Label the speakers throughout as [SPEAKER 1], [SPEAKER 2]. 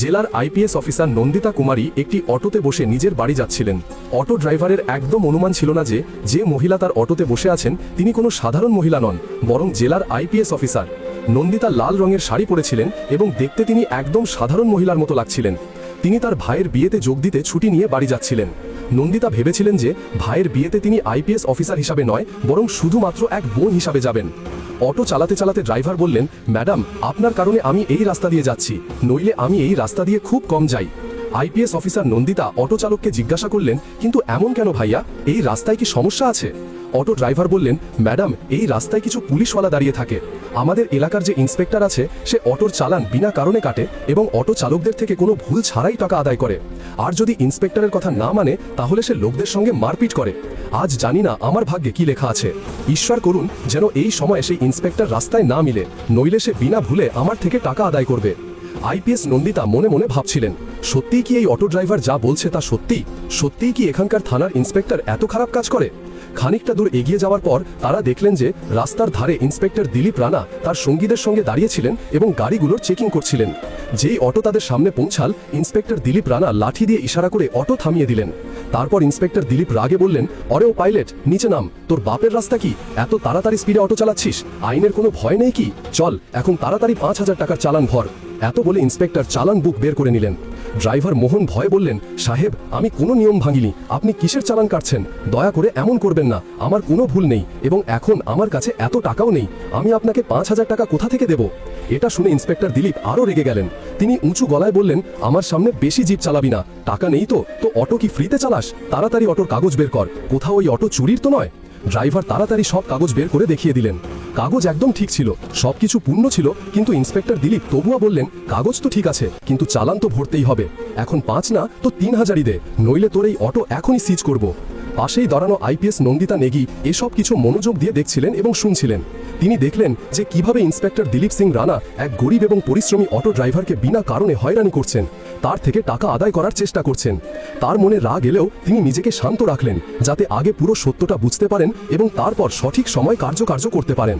[SPEAKER 1] জেলার IPS officer Nandita কুমারী একটি অটোতে বসে নিজের বাড়ি যাচ্ছিলেন। অটো ড্রাইভারের একদম অনুমান ছিল না যে যে মহিলা তার অটোতে বসে আছেন, তিনি কোনো সাধারণ মহিলা নন, বরং জেলার আইপিএস অফিসার। নন্দিতা লাল রঙের শাড়ি পরেছিলেন এবং দেখতে তিনি একদম সাধারণ মহিলার মতো লাগছিলেন। তিনি তার ভাইয়ের বিয়েতে যোগ দিতে ছুটি নিয়ে বাড়ি যাচ্ছিলেন। নন্দিতা ভেবেছিলেন যে, ভাইয়ের বিয়েতে তিনি আইপিএস অফিসার হিসাবে নয়, বরং শুধুমাত্র এক বোন হিসাবে যাবেন। অটো চালাতে চালাতে ড্রাইভার বললেন, ম্যাডাম, আপনার কারণে আমি এই রাস্তা দিয়ে যাচ্ছি। নইলে আমি এই রাস্তা দিয়ে খুব কম যাই। আইপিএস অফিসার নন্দিতা অটো চালককে জিজ্ঞাসা করলেন, কিন্তু এমন কেন ভাইয়া? এই রাস্তায় কি সমস্যা আছে? অটো ড্রাইভার বললেন, ম্যাডাম, এই রাস্তায় কিছু পুলিশওয়ালা দাঁড়িয়ে থাকে। আমাদের এলাকার যে ইন্সপেক্টর আছে, সে অটোর চালান বিনা কারণে কাটে এবং অটো চালকদের থেকে কোনো ভুল ছাড়াই টাকা আদায় করে। আর যদি ইন্সপেক্টরের কথা না মানে তাহলে সে লোকদের সঙ্গে মারপিট করে। আজ জানি না আমার ভাগ্যে কি লেখা আছে। ঈশ্বর করুন যেন এই সময় সেই ইন্সপেক্টর রাস্তায় না মিলে, নইলে সে বিনা ভুলে আমার থেকে টাকা আদায় করবে। আইপিএস নন্দিতা মনে মনে ভাবছিলেন, সত্যিই কি এই অটো ড্রাইভার যা বলছে তা সত্যি সত্যিই কি এখানকার থানার ইন্সপেক্টর এত খারাপ কাজ করে? খানিকটা দূর এগিয়ে যাওয়ার পর তারা দেখলেন যে রাস্তার ধারে ইন্সপেক্টর দিলীপ রানা তার সঙ্গীদের সঙ্গে দাঁড়িয়েছিলেন এবং গাড়িগুলোর চেকিং করছিলেন। যেই অটো তাদের সামনে পৌঁছাল, ইন্সপেক্টর দিলীপ রানা লাঠি দিয়ে ইশারা করে অটো থামিয়ে দিলেন। তারপর ইন্সপেক্টর দিলীপ রাগে বললেন অরে ও পাইলট, নিচে নাম, তোর বাপের রাস্তা কি? এত তাড়াতাড়ি স্পিডে অটো চালাচ্ছিস? আইনের কোনো ভয় নেই কি? চল, এখন তাড়াতাড়ি পাঁচ হাজার টাকার চালান ভর। এত বলে ইন্সপেক্টর চালান বুক বের করে নিলেন। ড্রাইভার মোহন ভয় বললেন, সাহেব, আমি কোনো নিয়ম ভাঙিনি। আপনি কিসের চালান কাটছেন? দয়া করে এমন করবেন না। আমার কোনো ভুল নেই এবং এখন আমার কাছে এত টাকাও নেই। আমি আপনাকে পাঁচ হাজার টাকা কোথা থেকে দেব? এটা শুনে ইন্সপেক্টর দিলীপ আরও রেগে গেলেন। তিনি উঁচু গলায় বললেন, আমার সামনে বেশি জিপ চালাবি না। টাকা নেই তো। তো অটো কি ফ্রিতে চালাস? তাড়াতাড়ি অটোর কাগজ বের কর। কোথাও ওই অটো চুরির তো নয়? ড্রাইভার তাড়াতাড়ি সব কাগজ বের করে দেখিয়ে দিলেন। কাগজ একদম ঠিক ছিল। সবকিছু পূর্ণ ছিল, কিন্তু ইন্সপেক্টর দিলীপ তবুয়া বললেন, কাগজ তো ঠিক আছে, কিন্তু চালান তো ভরতেই হবে। এখন পাঁচ না, তো তিন হাজারই দে, নইলে তোর এই অটো এখনই সিজ করব। পাশেই দাঁড়ানো আইপিএস নন্দিতা নেগি এসব কিছু মনোযোগ দিয়ে দেখছিলেন এবং শুনছিলেন। তিনি দেখলেন যে কীভাবে ইন্সপেক্টর দিলীপ সিং রানা এক গরিব এবং পরিশ্রমী অটো ড্রাইভারকে বিনা কারণে হয়রানি করছেন, তার থেকে টাকা আদায় করার চেষ্টা করছেন। তার মনে রাগ এলেও তিনি নিজেকে শান্ত রাখলেন, যাতে আগে পুরো সত্যটা বুঝতে পারেন এবং তারপর সঠিক সময় কার্যকার্য করতে পারেন।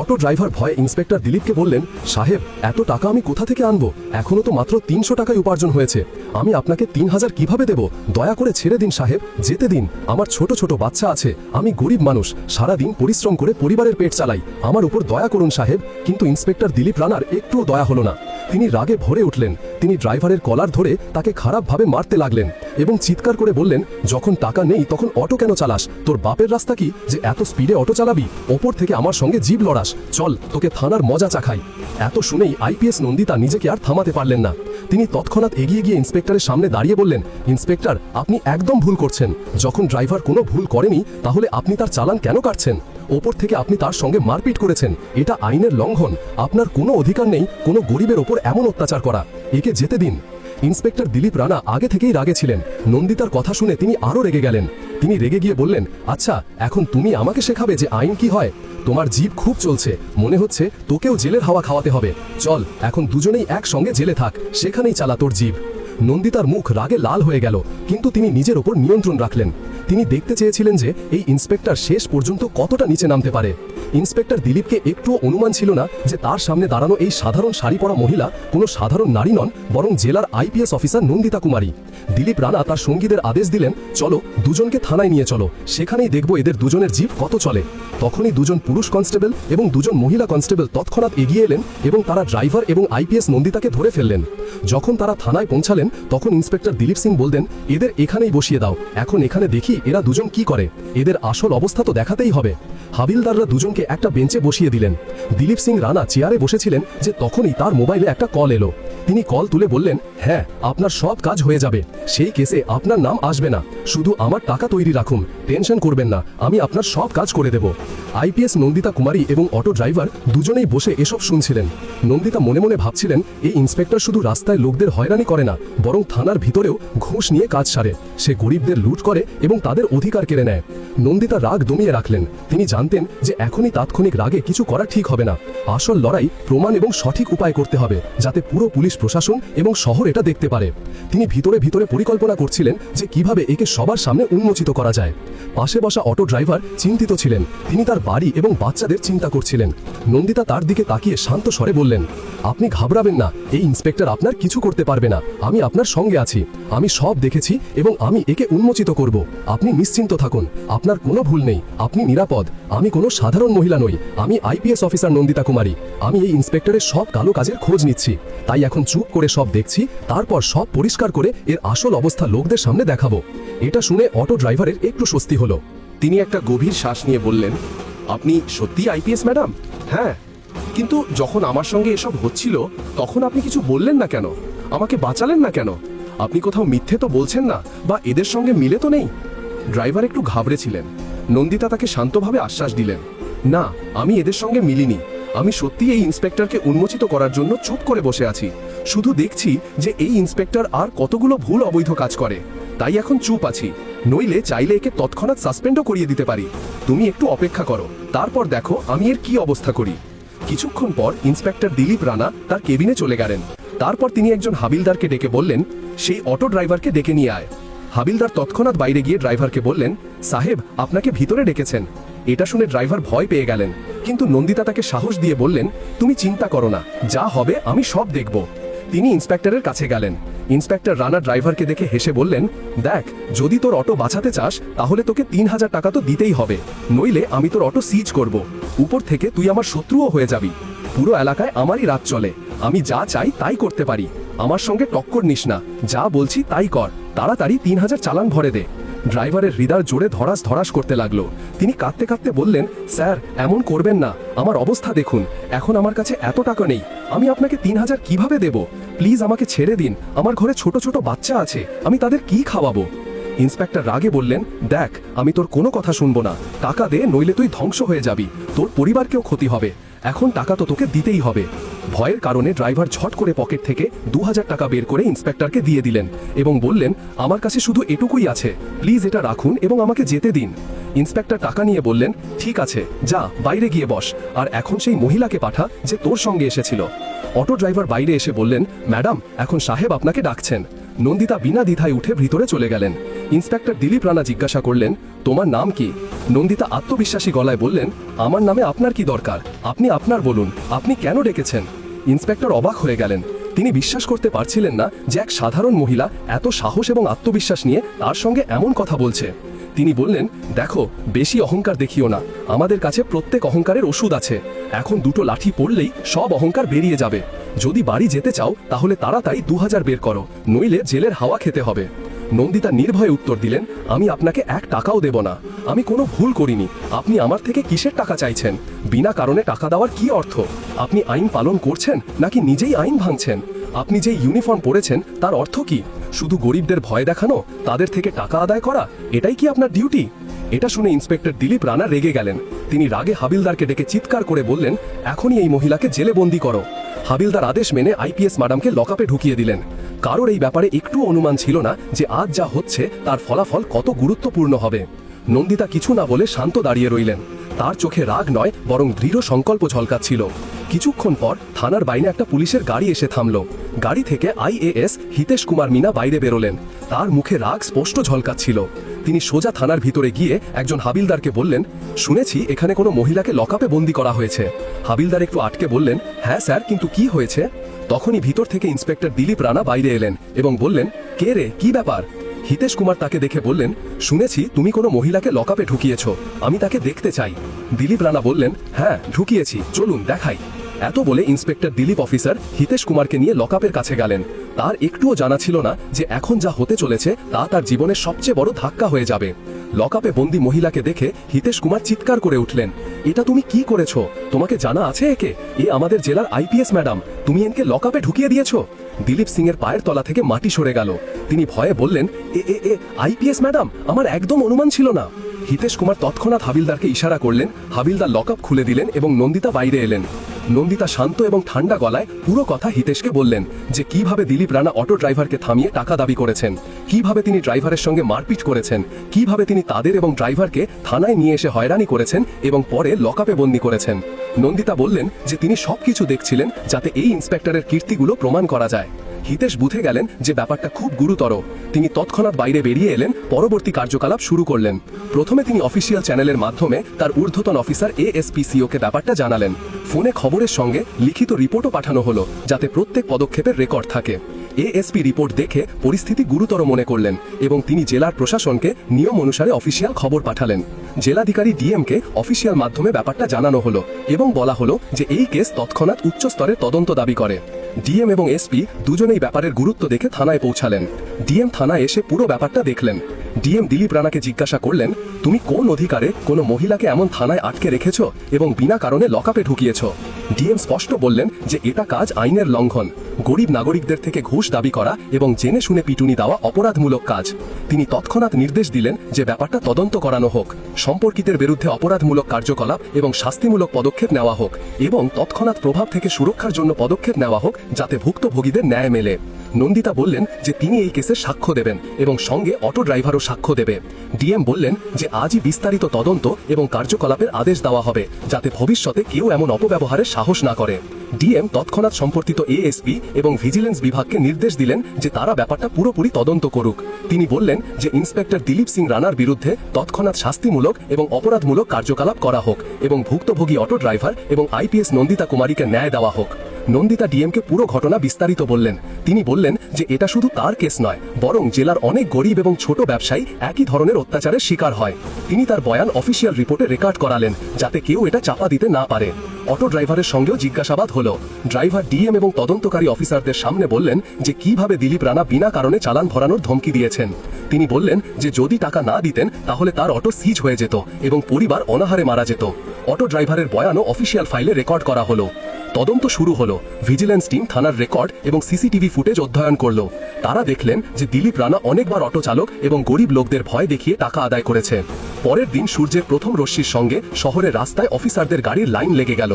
[SPEAKER 1] অটো ড্রাইভার ভয়ে ইন্সপেক্টর দিলীপকে বললেন, সাহেব, এত টাকা আমি কোথা থেকে আনব? এখনও তো মাত্র তিনশো টাকায় উপার্জন হয়েছে। আমি আপনাকে তিন হাজার কীভাবে দেব? দয়া করে ছেড়ে দিন সাহেব, যেতে দিন। আমার ছোট ছোট বাচ্চা আছে, আমি গরিব মানুষ। সারা দিন পরিশ্রম করে পরিবারের পেট চালাই। আমার উপর দয়া করুন সাহেব, কিন্তু ইন্সপেক্টর দিলীপ রানার একটুও দয়া হলো না। তিনি রাগে ভরে উঠলেন। তিনি ড্রাইভারের কলার ধরে তাকে খারাপভাবে মারতে লাগলেন এবং চিৎকার করে বললেন, যখন টাকা নেই, তখন অটো কেন চালাস? তোর বাপের রাস্তা কি? যে এত স্পিডে অটো চালাবি? ওপর থেকে আমার সঙ্গে জীব লড়াস। চল, তোকে থানার মজা চাখাই এত শুনেই আইপিএস নন্দিতা নিজেকে আর থামাতে পারলেন না। তিনি তৎক্ষণাৎ এগিয়ে গিয়ে ইন্সপেক্টরের সামনে দাঁড়িয়ে বললেন, ইন্সপেক্টর, আপনি একদম ভুল করছেন। যখন ড্রাইভার কোনো ভুল করেনি, তাহলে আপনি তার চালান কেন কাটছেন? ওপর থেকে আপনি তার সঙ্গে মারপিট করেছেন। এটা আইনের লঙ্ঘন। আপনার কোনো অধিকার নেই, কোনো গরিবের ওপর এমন অত্যাচার করা। একে যেতে দিন। ইন্সপেক্টর দিলীপ রানা আগে থেকেই রাগে ছিলেন। নন্দিতার কথা শুনে তিনি আরও রেগে গেলেন। তিনি রেগে গিয়ে বললেন আচ্ছা এখন তুমি আমাকে শেখাবে যে আইন কি হয়? তোমার জীব খুব চলছে। মনে হচ্ছে তোকেও জেলের হাওয়া খাওয়াতে হবে। চল, এখন দুজনেই একসঙ্গে জেলে থাক। সেখানেই চালা তোর জীব। নন্দিতার মুখ রাগে লাল হয়ে গেল, কিন্তু তিনি নিজের ওপর নিয়ন্ত্রণ রাখলেন। তিনি দেখতে চেয়েছিলেন যে এই ইন্সপেক্টর শেষ পর্যন্ত কতটা নিচে নামতে পারে। ইন্সপেক্টর দিলীপকে একটুও অনুমান ছিল না যে তার সামনে দাঁড়ানো এই সাধারণ শাড়ি পরা মহিলা কোনো সাধারণ নারী নন, বরং জেলার আইপিএস অফিসার নন্দিতা কুমারী। দিলীপ রানা তার সঙ্গীদের আদেশ দিলেন, চলো, দুজনকে থানায় নিয়ে চলো। সেখানেই দেখব এদের দুজনের জীব কত চলে। তখনই দুজন পুরুষ কনস্টেবল এবং দুজন মহিলা কনস্টেবল তৎক্ষণাৎ এগিয়ে এলেন এবং তারা ড্রাইভার এবং আইপিএস নন্দিতাকে ধরে ফেললেন। যখন তারা থানায় পৌঁছালেন, তখন ইন্সপেক্টর দিলীপ সিং বলতেন, এদের এখানেই বসিয়ে দাও। এখন এখানে দেখি এরা দুজন কি করে। এদের আসল অবস্থা তো দেখাতেই হবে। হাবিলদাররা দুজনকে একটা বেঞ্চে বসিয়ে দিলেন। দিলীপ সিং রানা চেয়ারে বসেছিলেন যে তখনই তার মোবাইলে একটা কল এলো। তিনি কল তুলে বললেন হ্যাঁ আপনার সব কাজ হয়ে যাবে। সেই কেসে আপনার নাম আসবে না। শুধু আমার টাকা তৈরি রাখুন। টেনশন করবেন না। আমি আপনার সব কাজ করে দেব। আইপিএস নন্দিতা কুমারী এবং অটো ড্রাইভার দুজনেই বসে এসব শুনছিলেন। নন্দিতা মনে মনে ভাবছিলেন, এই ইন্সপেক্টর শুধু রাস্তায় লোকদের হয়রানি করে না, বরং থানার ভিতরেও ঘুষ নিয়ে কাজ সারে। সে গরিবদের লুট করে এবং তাদের অধিকার কেড়ে নেয়। নন্দিতা রাগ দমিয়ে রাখলেন। তিনি জানতেন যে এখনই তাৎক্ষণিক রাগে কিছু করা ঠিক হবে না। আসল লড়াই প্রমাণ এবং সঠিক উপায় করতে হবে, যাতে পুরো পুলিশ প্রশাসন এবং শহর এটা দেখতে পারে। তিনি ভিতরে ভিতরে পরিকল্পনা করছিলেন যে কীভাবে একে সবার সামনে উন্মোচিত করা যায়। পাশে বসা অটো ড্রাইভার চিন্তিত ছিলেন। তিনি তার বাড়ি এবং বাচ্চাদের চিন্তা করছিলেন। নন্দিতা তার দিকে তাকিয়ে শান্ত স্বরে বললেন, আপনি ঘাবড়াবেন না, এই ইন্সপেক্টর আপনার কিছু করতে পারবে না। আমি আপনার সঙ্গে আছি, আমি সব দেখেছি এবং আমি একে উন্মোচিত করব। আপনি নিশ্চিন্ত থাকুন, আপনার কোনো ভুল নেই, আপনি নিরাপদ। আমি কোনো সাধারণ মহিলা নই, আমি আইপিএস অফিসার নন্দিতা কুমারী। আমি এই ইন্সপেক্টরের সব কালো কাজের খোঁজ নিচ্ছি। তাই এখন চুপ করে সব দেখছি, তারপর সব পরিষ্কার করে এর আসল অবস্থা লোকদের সামনে দেখাবো। এটা শুনে অটো ড্রাইভারের একটু স্বস্তি হলো।
[SPEAKER 2] তিনি একটা গভীর শ্বাস নিয়ে বললেন আপনি সত্যি আইপিএস ম্যাডাম? হ্যাঁ কিন্তু যখন আমার সঙ্গে এসব হচ্ছিল, তখন আপনি কিছু বললেন না কেন? আমাকে বাঁচালেন না কেন? আপনি কোথাও মিথ্যে তো বলছেন না, বা এদের সঙ্গে মিলে তো নেই? ড্রাইভার একটু ঘাবড়েছিলেন। নন্দিতা তাকে শান্তভাবে আশ্বাস দিলেন। না, আমি এদের সঙ্গে মিলিনি। আমি সত্যি এই ইন্সপেক্টরকে উন্মোচিত করার জন্য চুপ করে বসে আছি। শুধু দেখছি যে এই ইন্সপেক্টর আর কতগুলো ভুল অবৈধ কাজ করে। তাই এখন চুপ আছি। নইলে চাইলে একে তৎক্ষণাৎ সাসপেন্ডও করিয়ে দিতে পারি। তুমি একটু অপেক্ষা করো, তারপর দেখো আমি এর কি অবস্থা করি। কিছুক্ষণ পর ইন্সপেক্টর দিলীপ রানা তার কেবিনে চলে গেলেন। তারপর তিনি একজন হাবিলদারকে ডেকে বললেন, সেই অটো ড্রাইভারকে ডেকে নিয়ে আয়। হাবিলদার তৎক্ষণাৎ বাইরে গিয়ে ড্রাইভারকে বললেন, সাহেব, আপনাকে ভিতরে ডেকেছেন। এটা শুনে ড্রাইভার ভয় পেয়ে গেলেন। কিন্তু নন্দিতা তাকে সাহস দিয়ে বললেন, তুমি চিন্তা করো না, যা হবে আমি সব দেখব। তিনি ইন্সপেক্টরের কাছে গেলেন। ইন্সপেক্টর রানা ড্রাইভারকে দেখে হেসে বললেন, দেখ, যদি তোর অটো বাঁচাতে চাস, তাহলে তোকে তিন হাজার টাকা তো দিতেই হবে। নইলে আমি তোর অটো সিজ করব। উপর থেকে তুই আমার শত্রুও হয়ে যাবি। পুরো এলাকায় আমারই রাত চলে। আমি যা চাই তাই করতে পারি। আমার সঙ্গে টক্কর নিস না। যা বলছি তাই কর। তাড়াতাড়ি তিন হাজার চালান ভরে দে। ড্রাইভারের হৃদয় জোরে ধরাস ধরাস করতে লাগল। তিনি কাঁদতে কাঁদতে বললেন, স্যার, এমন করবেন না। আমার অবস্থা দেখুন। এখন আমার কাছে এত টাকা নেই। আমি আপনাকে তিন হাজার কীভাবে দেব? প্লিজ আমাকে ছেড়ে দিন। আমার ঘরে ছোট ছোট বাচ্চা আছে। আমি তাদের কি খাওয়াবো? ইন্সপেক্টর রাগে বললেন, দেখ, আমি তোর কোনো কথা শুনব না। টাকা দে, নইলে তুই ধ্বংস হয়ে যাবি। তোর পরিবারকেও ক্ষতি হবে। এখন টাকা তো তোকে দিতেই হবে। ভয়ের কারণে ড্রাইভার ঝট করে পকেট থেকে দু হাজার টাকা বের করে ইন্সপেক্টরকে দিয়ে দিলেন এবং বললেন, আমার কাছে শুধু এটুকুই আছে। প্লিজ এটা রাখুন এবং আমাকে যেতে দিন। ইন্সপেক্টর টাকা নিয়ে বললেন, ঠিক আছে, যা, বাইরে গিয়ে বস। আর এখন সেই মহিলাকে পাঠা যে তোর সঙ্গে এসেছিল। অটো ড্রাইভার বাইরে এসে বললেন, ম্যাডাম, এখন সাহেব আপনাকে ডাকছেন। নন্দিতা বিনা দ্বিধায় উঠে ভিতরে চলে গেলেন। ইন্সপেক্টর দিলীপ রানা জিজ্ঞাসা করলেন, তোমার নাম কি? নন্দিতা আত্মবিশ্বাসী গলায় বললেন, আমার নামে আপনার কি দরকার? আপনি আপনার বলুন, আপনি কেন ডেকেছেন? ইন্সপেক্টর অবাক হয়ে গেলেন। তিনি বিশ্বাস করতে পারছিলেন না যে এক সাধারণ মহিলা এত সাহস এবং আত্মবিশ্বাস নিয়ে তার সঙ্গে এমন কথা বলছে। তিনি বললেন, দেখো, বেশি অহংকার দেখিও না। আমাদের কাছে প্রত্যেক অহংকারের ওষুধ আছে। এখন দুটো লাঠি পড়লেই সব অহংকার বেরিয়ে যাবে। যদি বাড়ি যেতে চাও, তাহলে তাড়াতাড়ি দু হাজার বের করো, নইলে জেলের হাওয়া খেতে হবে। নন্দিতা নির্ভয়ে উত্তর দিলেন, আমি আপনাকে এক টাকাও দেব না। আমি কোনো ভুল করিনি। আপনি আমার থেকে কিসের টাকা চাইছেন? বিনা কারণে টাকা দেওয়ার কি অর্থ? আপনি আইন পালন করছেন, নাকি নিজেই আইন ভাঙছেন? আপনি যে ইউনিফর্ম পরেছেন, তার অর্থ কি? শুধু গরিবদের ভয় দেখানো, তাদের থেকে টাকা আদায় করা, এটাই কি আপনার ডিউটি? এটা শুনে ইন্সপেক্টর দিলীপ রানা রেগে গেলেন। তিনি রাগে হাবিলদারকে ডেকে চিৎকার করে বললেন, এখনই এই মহিলাকে জেলে বন্দি করো। হাবিলদার আদেশ মেনে আইপিএস ম্যাডামকে লকআপে ঢুকিয়ে দিলেন। কারোর এই ব্যাপারে একটু অনুমান ছিল না যে আজ যা হচ্ছে তার ফলাফল কত গুরুত্বপূর্ণ হবে। নন্দিতা কিছু না বলে শান্ত দাঁড়িয়ে রইলেন। তার চোখে রাগ নয়, বরং দৃঢ় সংকল্প ঝলকাচ্ছিল। কিছুক্ষণ পর থানার বাইরে একটা পুলিশের গাড়ি এসে থামল। গাড়ি থেকে আইএএস হিতেশ কুমার মিনা বাইরে বেরোলেন। তার মুখে রাগ স্পষ্ট ঝলকাচ্ছিল। তিনি সোজা থানার ভিতরে গিয়ে একজন হাবিলদারকে বললেন, শুনেছি এখানে কোনো মহিলাকে লকআপে বন্দি করা হয়েছে। হাবিলদার একটু আটকে বললেন হ্যাঁ স্যার, কিন্তু কি হয়েছে? তখনই ভিতর থেকে ইন্সপেক্টর দিলীপ রানা বাইরে এলেন এবং বললেন, কে রে, কি ব্যাপার? হিতেশ কুমার তাকে দেখে বললেন, শুনেছি তুমি কোনো মহিলাকে লকআপে ঢুকিয়েছ, আমি তাকে দেখতে চাই। দিলীপ রানা বললেন হ্যাঁ ঢুকিয়েছি, চলুন দেখাই। এত বলে ইন্সপেক্টর দিলীপ অফিসার হিতেশ কুমারকে নিয়ে লকআপের কাছে গেলেন। তার একটুও জানা ছিল না যে এখন যা হতে চলেছে তা তার জীবনের সবচেয়ে বড় ধাক্কা হয়ে যাবে। লকআপে বন্দি মহিলাকে দেখে হিতেশ কুমার চিৎকার করে উঠলেন, এটা তুমি কি করেছ? তোমাকে জানা আছে একে? এ আমাদের জেলার আইপিএস ম্যাডাম। তুমি এনকে লকআপে ঢুকিয়ে দিয়েছ? দিলীপ সিং এর পায়ের তলা থেকে মাটি সরে গেল। তিনি ভয়ে বললেন, এ এ এ, আইপিএস ম্যাডাম, আমার একদম অনুমান ছিল না। হিতেশ কুমার তৎক্ষণাৎ হাবিলদারকে ইশারা করলেন, হাবিলদার লকআপ খুলে দিলেন এবং নন্দিতা বাইরে এলেন। নন্দিতা শান্ত এবং ঠান্ডা গলায় পুরো কথা হিতেশকে বললেন যে কীভাবে দিলীপ রানা অটো ড্রাইভারকে থামিয়ে টাকা দাবি করেছেন, কীভাবে তিনি ড্রাইভারের সঙ্গে মারপিট করেছেন, কীভাবে তিনি তাদের এবং ড্রাইভারকে থানায় নিয়ে এসে হয়রানি করেছেন এবং পরে লকআপে বন্দি করেছেন। নন্দিতা বললেন যে তিনি সবকিছু দেখছিলেন যাতে এই ইন্সপেক্টরের কীর্তিগুলো প্রমাণ করা যায়। হিতেশ বুঝে গেলেন যে ব্যাপারটা খুব গুরুতর। তিনি তৎক্ষণাৎ বাইরে বেরিয়ে এলেন, পরবর্তী কার্যকলাপ শুরু করলেন। প্রথমে তিনি অফিসিয়াল চ্যানেলের মাধ্যমে তার ঊর্ধ্বতন অফিসার এএসপিসিওকে ব্যাপারটা জানালেন। ফোনে খবরের সঙ্গে লিখিত রিপোর্টও পাঠানো হলো, যাতে প্রত্যেক পদক্ষেপের রেকর্ড থাকে। এএসপি রিপোর্ট দেখে পরিস্থিতি গুরুতর মনে করলেন এবং তিনি জেলার প্রশাসনকে নিয়ম অনুসারে অফিসিয়াল খবর পাঠালেন। জেলাধিকারী ডিএমকে অফিসিয়াল মাধ্যমে ব্যাপারটা জানানো হলো এবং বলা হলো যে এই কেস তৎক্ষণাৎ উচ্চ স্তরে তদন্ত দাবি করে। ডিএম এবং এসপি দুজনেই ব্যাপারের গুরুত্ব দেখে থানায় পৌঁছালেন। ডিএম থানায় এসে পুরো ব্যাপারটা দেখলেন। ডিএম দিলীপ রানাকে জিজ্ঞাসা করলেন, তুমি কোন অধিকারে কোনো মহিলাকে এমন থানায় আটকে রেখেছ এবং বিনা কারণে লকআপে ঢুকিয়েছ? ডিএম স্পষ্ট বললেন যে এটা কাজ আইনের লঙ্ঘন। গরিব নাগরিকদের থেকে ঘুষ দাবি করা এবং জেনে শুনে পিটুনি দেওয়া অপরাধমূলক কাজ। তিনি তৎক্ষণাৎ নির্দেশ দিলেন যে ব্যাপারটা তদন্ত করানো হোক। সম্পর্কিতের বিরুদ্ধে অপরাধমূলক কার্যকলাপ এবং শাস্তিমূলক পদক্ষেপ নেওয়া হোক এবং তৎক্ষণাৎ প্রভাব থেকে সুরক্ষার জন্য পদক্ষেপ নেওয়া হোক যাতে ভুক্তভোগীদের ন্যায় মেলে। নন্দিতা বললেন যে তিনি এই কেসে সাক্ষ্য দেবেন এবং সঙ্গে অটো ড্রাইভারও সাক্ষ্য দেবে। ডিএম বললেন যে আজই বিস্তারিত তদন্ত এবং কার্যকলাপের আদেশ দেওয়া হবে যাতে ভবিষ্যতে কেউ এমন অপব্যবহারের সাহস না করে। ডিএম তৎক্ষণাৎ সম্পর্কিত এএসপি এবং ভিজিলেন্স বিভাগকে নির্দেশ দিলেন যে তারা ব্যাপারটা পুরোপুরি তদন্ত করুক। তিনি বললেন যে ইন্সপেক্টর দিলীপ সিং রানার বিরুদ্ধে তৎক্ষণাৎ শাস্তিমূলক এবং অপরাধমূলক কার্যকলাপ করা হোক এবং ভুক্তভোগী অটো ড্রাইভার এবং আইপিএস নন্দিতা কুমারীকে ন্যায় দেওয়া হোক। নন্দিতা ডিএমকে পুরো ঘটনা বিস্তারিত বললেন। তিনি বললেন যে এটা শুধু তার কেস নয়, বরং জেলার অনেক গরিব এবং ছোট ব্যবসায়ী একই ধরনের অত্যাচারের শিকার হয়। তিনি তার বয়ান অফিসিয়াল রিপোর্টে রেকর্ড করালেন, যাতে কেউ এটা চাপা দিতে না পারে। অটো ড্রাইভারের সঙ্গেও জিজ্ঞাসাবাদ হলো। ড্রাইভার ডিএম এবং তদন্তকারী অফিসারদের সামনে বললেন যে কীভাবে দিলীপ রানা বিনা কারণে চালান ভরানোর ধমকি দিয়েছেন। তিনি বললেন যে যদি টাকা না দিতেন, তাহলে তার অটো সিজ হয়ে যেত এবং পরিবার অনাহারে মারা যেত। অটো ড্রাইভারের বয়ানও অফিসিয়াল ফাইলে রেকর্ড করা হলো। তদন্ত শুরু হলো। ভিজিল্যান্স টিম থানার রেকর্ড এবং সিসিটিভি ফুটেজ অধ্যয়ন করল। তারা দেখলেন যে দিলীপ রানা অনেকবার অটো চালক এবং গরিব লোকদের ভয় দেখিয়ে টাকা আদায় করেছে। পরের দিন সূর্যের প্রথম রশ্মির সঙ্গে শহরের রাস্তায় অফিসারদের গাড়ির লাইন লেগে গেল।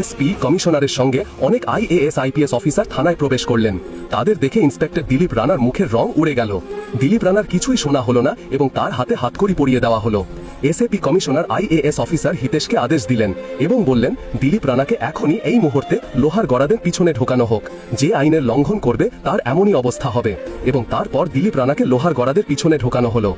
[SPEAKER 2] এসপি কমিশনারের সঙ্গে অনেক আইএএস আইপিএস অফিসার থানায় প্রবেশ করলেন। তাদের দেখে ইন্সপেক্টর দিলীপ রানার মুখের রং উড়ে গেল। দিলীপ রানার কিছুই শোনা হলো না এবং তার হাতে হাতকড়ি পরিয়ে দেওয়া হলো। এসএপি কমিশনার আইএএস অফিসার হিতেশকে আদেশ দিলেন এবং বললেন, দিলীপ রানাকে এখনই এই মুহূর্তে লোহার গড়াদের পিছনে ঢোকানো হোক। যে আইনের লঙ্ঘন করবে, তার এমনই অবস্থা হবে। এবং তারপর দিলীপ রানাকে লোহার গড়াদের পিছনে ঢোকানো হলো।